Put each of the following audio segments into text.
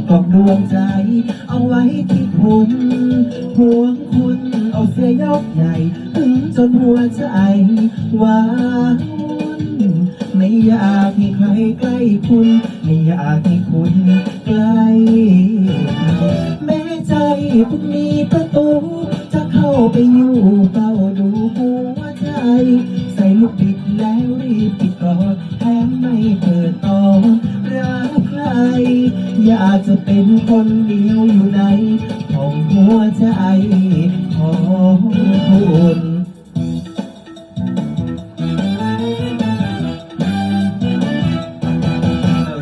มอบกล่องดวงใจ เอาไว้ที่คุณห่วงคุณเอาเสียยกใหญ่ถึงจนหัวใจหวานไม่อยากให้ใครใกล้คุณ ไม่อยากให้คุณใกล้แม้ใจพิ่งมีประตู จะเข้าไปอยู่เฝ้าดูหัวใจ ใส่ลูกบิดแล้วรีบปิดก่อนแถมไม่เปิดต่อรักใคร อยากจะเป็นคนเดียวอยู่ในของหัวใจของคุณ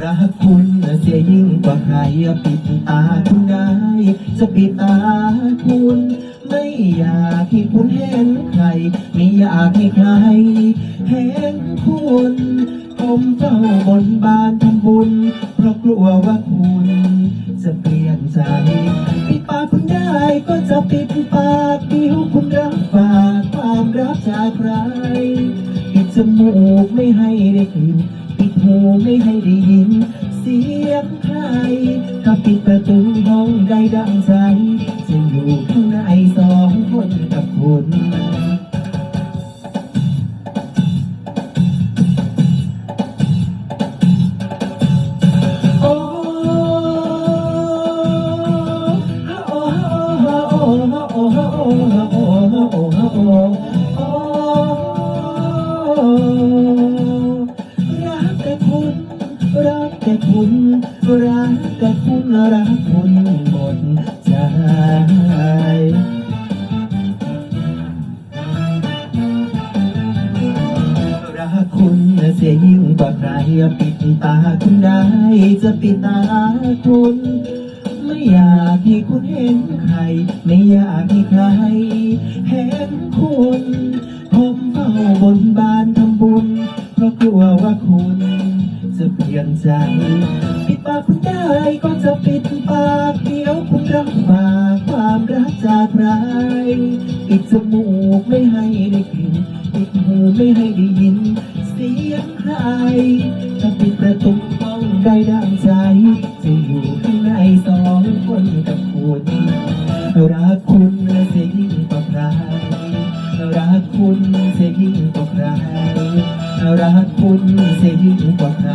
รักคุณเสียยิ่งกว่าใครปิดตาคุณได้จะปิดตาคุณ อยากให้คุณเห็นใคร ไม่อยากให้ใคร เห็นคุณผมเฝ้าบนบานทำบุญ เพราะกลัวว่าคุณจะเปลี่ยนใจปิดปากคุณได้ก็จะปิดปากเดียวคุณรับฝากความรักจากใครปิดจมูกไม่ให้ได้กลิ่นปิดหูไม่ให้ได้ยิน กแต่คุณรักแต่คุณรักคุณหมดใจรักคุณเสียยิ่งกว่าใครปิดตาคุณได้ จะปิดตาคุณ ไม่อยากให้คุณเห็นใคร ไม่อยากให้ใคร เห็นคุณ ผมเฝ้าบนบานทำบุญ เพราะกลัวว่าคุณ เปลี่ยนใจปิดปากคุณได้ก็จะปิดปากเดี๋ยวคุณรับฝากความรักจากใครปิดจมูกไม่ให้ได้กลิ่นปิดหูไม่ให้ได้ยิน เสียงใครถ้าปิดประตูห้องได้ดังใจจะอยู่ข้างในสองคนกับคุณรักคุ คุณเสียยิ่งกว่าใครรักคุณเสียยิ่งกว่าใคร